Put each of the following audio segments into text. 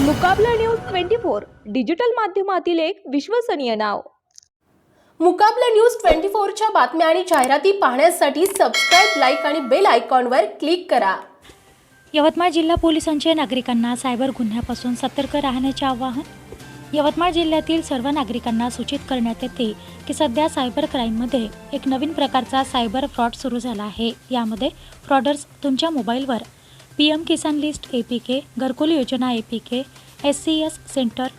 Mukabla news twenty four digital माध्यमातील एक विश्वसनीय नाव. मुकाबला न्यूज ट्वेंटी फोरच्या बातम्या आणि जाहिराती पाहण्यासाठी सबस्क्राईब लाईक आणि बेल आयकॉनवर क्लिक करा. यवतमाळ जिल्हा पोलिसांचे नागरिकांना सायबर गुन्ह्यापासून सतर्क राहण्याचे आवाहन. यवतमाळ जिल्ह्यातील सर्व नागरिकांना सूचित करण्यात येते की सध्या सायबर क्राईममध्ये एक नवीन प्रकारचा सायबर फ्रॉड सुरू झाला आहे. यामध्ये फ्रॉडर्स तुमच्या मोबाईलवर P M Kisan list A P K घरकुल योजना A P K S C S centre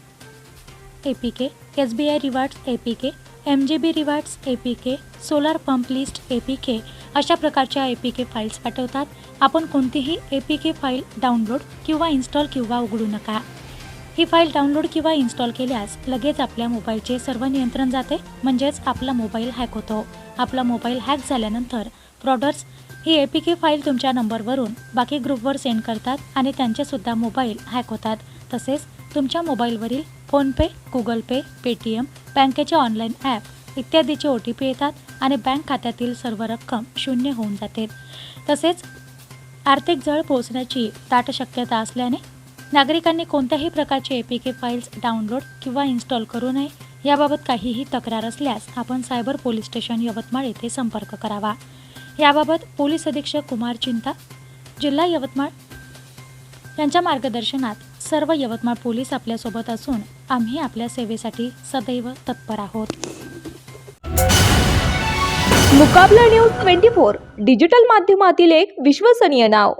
A P K S B I rewards A P K M G B rewards A P K solar pump list A P K अशा प्रकारच्या A P K files पाठवतात. आपण कोणतीही A P K file download किंवा install किंवा उघडू नका. ही फाईल डाउनलोड किंवा इन्स्टॉल केल्यास लगेच आपल्या मोबाईलचे सर्व नियंत्रण जाते म्हणजेच आपला मोबाईल हॅक होतो. आपला मोबाईल हॅक झाल्यानंतर फ्रॉडर्स ही ए पी के फाईल तुमच्या नंबरवरून बाकी ग्रुपवर सेंड करतात आणि त्यांचेसुद्धा मोबाईल हॅक होतात. तसेच तुमच्या मोबाईलवरील फोनपे गुगल पे पेटीएम बँकेचे ऑनलाईन ॲप इत्यादीचे ओ टी पी येतात आणि बँक खात्यातील सर्व रक्कम शून्य होऊन जाते. तसेच आर्थिक जळ पोहोचण्याची दाट शक्यता असल्याने नागरिकांनी कोणत्याही प्रकारचे A P K files download किंवा इन्स्टॉल करू नये. याबाबत काहीही तक्रार असल्यास आपण सायबर पोलीस स्टेशन यवतमाळ येथे संपर्क करावा. याबाबत पोलीस अधीक्षक कुमार चिंता जिल्हा यवतमाळ यांच्या मार्गदर्शनात सर्व यवतमाळ पोलीस आपल्यासोबत असून आम्ही आपल्या सेवेसाठी सदैव तत्पर आहोत. Mukabla news twenty four digital माध्यमातील एक विश्वसनीय नाव.